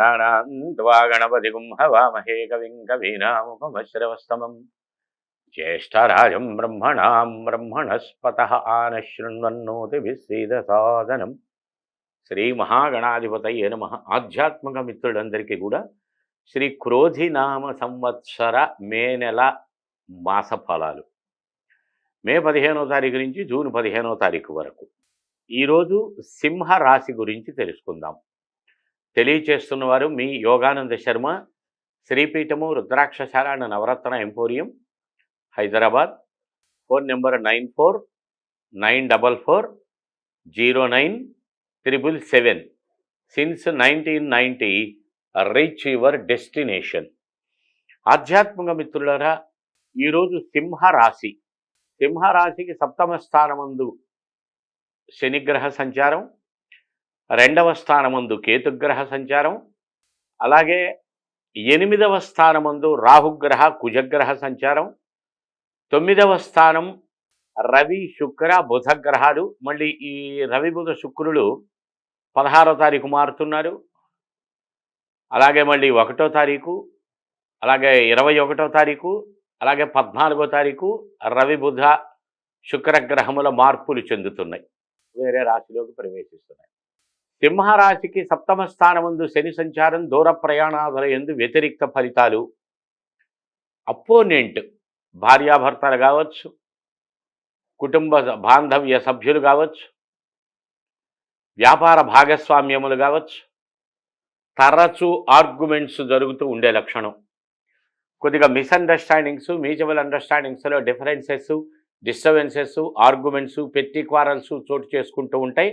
గణానాన్వా గణపతిగుం హవామహే కవిం కవీనాముపమశ్రవస్తమం జ్యేష్ఠరాజం బ్రహ్మణాం బ్రహ్మణస్పత ఆనశృణ్వన్నోతి విశ్రీదసాదనం శ్రీ మహాగణాధిపతయ నమ ఆధ్యాత్మిక మిత్రులందరికీ కూడా శ్రీ క్రోధినామ సంవత్సర మే నెల మాస ఫలాలు మే పదిహేనో తారీఖు నుంచి జూన్ పదిహేనో తారీఖు వరకు। ఈరోజు సింహ రాశి గురించి తెలుసుకుందాం। తెలియచేస్తున్నవారు మీ Yogananda Sharma శ్రీపీఠము Rudrakshashala Navaratna emporium Hyderabad. Phone number nine four nine double four zero nine triple seven. Since nineteen ninety reach your destination. ఆధ్యాత్మిక మిత్రులరా ఈరోజు సింహరాశి. సింహరాశికి సప్తమ స్థానమందు శనిగ్రహ సంచారం రెండవ స్థానమందు కేతుగ్రహ సంచారం అలాగే ఎనిమిదవ స్థానమందు రాహుగ్రహ కుజగ్రహ సంచారం తొమ్మిదవ స్థానం రవి శుక్ర బుధ గ్రహాలు మళ్ళీ ఈ రవి బుధ శుక్రులు పదహారో తారీఖు మారుతున్నారు. అలాగే మళ్ళీ ఒకటో తారీఖు అలాగే ఇరవై ఒకటో తారీఖు అలాగే పద్నాలుగో తారీఖు రవి బుధ శుక్రగ్రహముల మార్పులు చెందుతున్నాయి. వేరే రాశిలోకి ప్రవేశిస్తున్నాయి. సింహరాశికి సప్తమ స్థానముందు శని సంచారం దూర ప్రయాణాదుల ఎందు వ్యతిరిక్త ఫలితాలు. అపోనెంట్ భార్యాభర్తలు కావచ్చు కుటుంబ బాంధవ్య సభ్యులు కావచ్చు వ్యాపార భాగస్వామ్యములు కావచ్చు తరచూ ఆర్గ్యుమెంట్స్ జరుగుతూ ఉండే లక్షణం. కొద్దిగా మిస్అండర్స్టాండింగ్స్ మ్యూచువల్ అండర్స్టాండింగ్స్లో డిఫరెన్సెస్ డిస్టర్బెన్సెస్ ఆర్గ్యుమెంట్స్ పెట్టి క్వారల్స్ చోటు చేసుకుంటూ ఉంటాయి.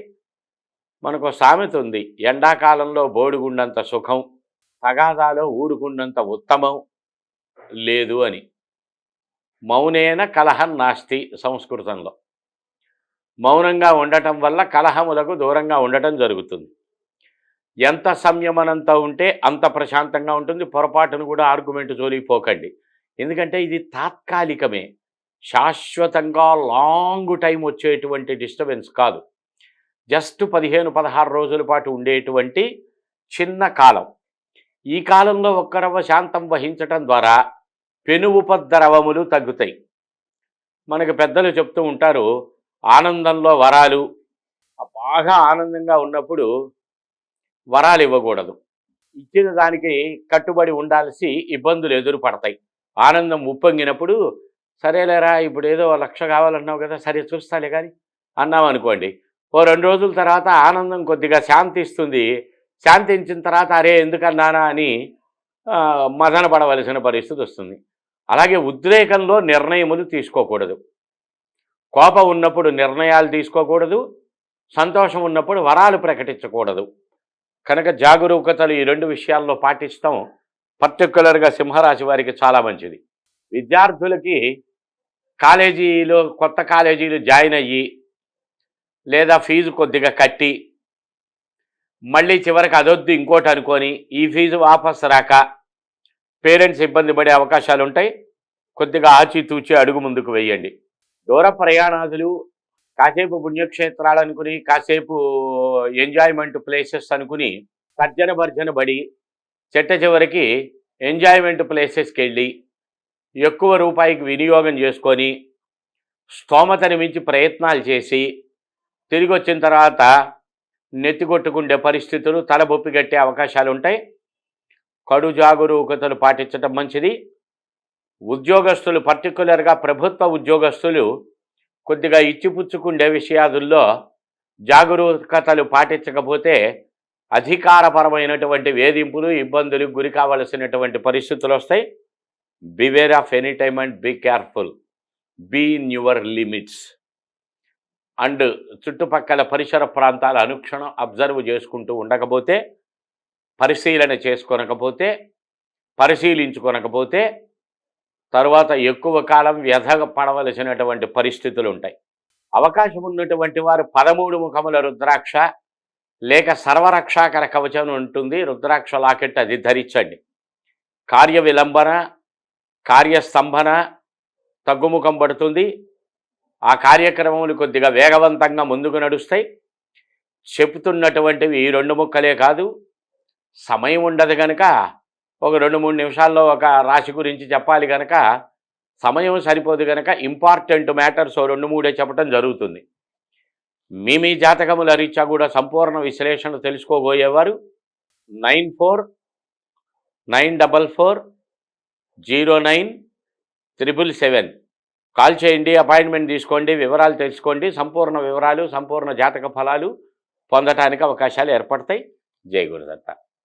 మనకు సామెత ఉంది ఎండాకాలంలో బోడిగుండంత సుఖం తగాదాలో ఊరుకున్నంత ఉత్తమం లేదు అని. మౌనేన కలహం నాస్తి సంస్కృతంలో. మౌనంగా ఉండటం వల్ల కలహములకు దూరంగా ఉండటం జరుగుతుంది. ఎంత సంయమనంతో ఉంటే అంత ప్రశాంతంగా ఉంటుంది పొరపాటును కూడా ఆర్గ్యుమెంట్ జోలికి పోకండి. ఎందుకంటే ఇది తాత్కాలికమే. శాశ్వతంగా లాంగ్ టైం వచ్చేటువంటి డిస్టర్బెన్స్ కాదు. జస్ట్ పదిహేను పదహారు రోజుల పాటు ఉండేటువంటి చిన్న కాలం. ఈ కాలంలో ఒక్కరవ శాంతం వహించటం ద్వారా పెను ఉపద్రవములు తగ్గుతాయి. మనకు పెద్దలు చెప్తూ ఉంటారు ఆనందంలో వరాలు. బాగా ఆనందంగా ఉన్నప్పుడు వరాలు ఇవ్వకూడదు. ఇచ్చిన దానికి కట్టుబడి ఉండాల్సి ఇబ్బందులు ఎదురు పడతాయి ఆనందం ఉప్పొంగినప్పుడు సరేలేరా ఇప్పుడు ఏదో లక్ష కావాలన్నావు కదా సరే చూస్తాలే కానీ అన్నాం అనుకోండి ఓ రెండు రోజుల తర్వాత ఆనందం కొద్దిగా శాంతిస్తుంది. శాంతించిన తర్వాత అరే ఎందుకన్నానా అని మదన పడవలసిన పరిస్థితి వస్తుంది. అలాగే ఉద్రేకంలో నిర్ణయములు తీసుకోకూడదు. కోపం ఉన్నప్పుడు నిర్ణయాలు తీసుకోకూడదు. సంతోషం ఉన్నప్పుడు వరాలు ప్రకటించకూడదు. కనుక జాగరూకతలు ఈ రెండు విషయాల్లో పాటిస్తాం. పర్టికులర్గా సింహరాశి వారికి చాలా మంచిది. విద్యార్థులకి కాలేజీలో కొత్త కాలేజీలు జాయిన్ అయ్యి లేదా ఫీజు కొద్దిగా కట్టి మళ్ళీ చివరికి అదొద్దు ఇంకోటి అనుకొని ఈ ఫీజు వాపస్ రాక పేరెంట్స్ ఇబ్బంది పడే అవకాశాలు ఉంటాయి. కొద్దిగా ఆచితూచి అడుగు ముందుకు వేయండి. దూర ప్రయాణాదులు కాసేపు పుణ్యక్షేత్రాలు అనుకుని కాసేపు ఎంజాయ్మెంట్ ప్లేసెస్ అనుకుని తర్జన భర్జన పడి చెట్ట చివరికి ఎంజాయ్మెంట్ ప్లేసెస్కి వెళ్ళి ఎక్కువ రూపాయికి వినియోగం చేసుకొని స్తోమతని మించి ప్రయత్నాలు చేసి తిరిగి వచ్చిన తర్వాత నెత్తికొట్టుకుండే పరిస్థితులు తలబొప్పి కట్టే అవకాశాలు ఉంటాయి. కడు జాగరూకతలు పాటించడం మంచిది. ఉద్యోగస్తులు పర్టికులర్గా ప్రభుత్వ ఉద్యోగస్తులు కొద్దిగా ఇచ్చిపుచ్చుకుండే విషయాదుల్లో జాగరూకతలు పాటించకపోతే అధికారపరమైనటువంటి వేధింపులు ఇబ్బందులు గురి కావలసినటువంటి పరిస్థితులు వస్తాయి. Beware of any time and be careful be in your limits and చుట్టుపక్కల పరిసర ప్రాంతాల అనుక్షణం అబ్జర్వ్ చేసుకుంటూ ఉండకపోతే పరిశీలన చేసుకొనకపోతే పరిశీలించుకొనకపోతే తరువాత ఎక్కువ కాలం వ్యధ పడవలసినటువంటి పరిస్థితులు ఉంటాయి. అవకాశం ఉన్నటువంటి వారు పదమూడు ముఖముల రుద్రాక్ష లేక సర్వరక్షాకర కవచం ఉంటుంది. రుద్రాక్ష లాకెట్ అది ధరించండి. కార్య విలంబన కార్యస్తంభన తగ్గుముఖం పడుతుంది. ఆ కార్యక్రమములు కొద్దిగా వేగవంతంగా ముందుకు నడుస్తాయి. చెప్తున్నటువంటివి ఈ రెండు ముక్కలే కాదు. సమయం ఉండదు కనుక ఒక రెండు మూడు నిమిషాల్లో ఒక రాశి గురించి చెప్పాలి కనుక సమయం సరిపోదు కనుక ఇంపార్టెంట్ మ్యాటర్స్ రెండు మూడే చెప్పడం జరుగుతుంది. మీ మీ జాతకముల రీత్యా కూడా సంపూర్ణ విశ్లేషణ తెలుసుకోబోయేవారు. Nine four nine double four zero nine triple seven. Call చేయండి అపాయింట్మెంట్ తీసుకోండి వివరాలు తెలుసుకోండి సంపూర్ణ వివరాలు సంపూర్ణ జాతక ఫలాలు పొందటానికి అవకాశాలు ఏర్పడతాయి. జై గురుదత్త.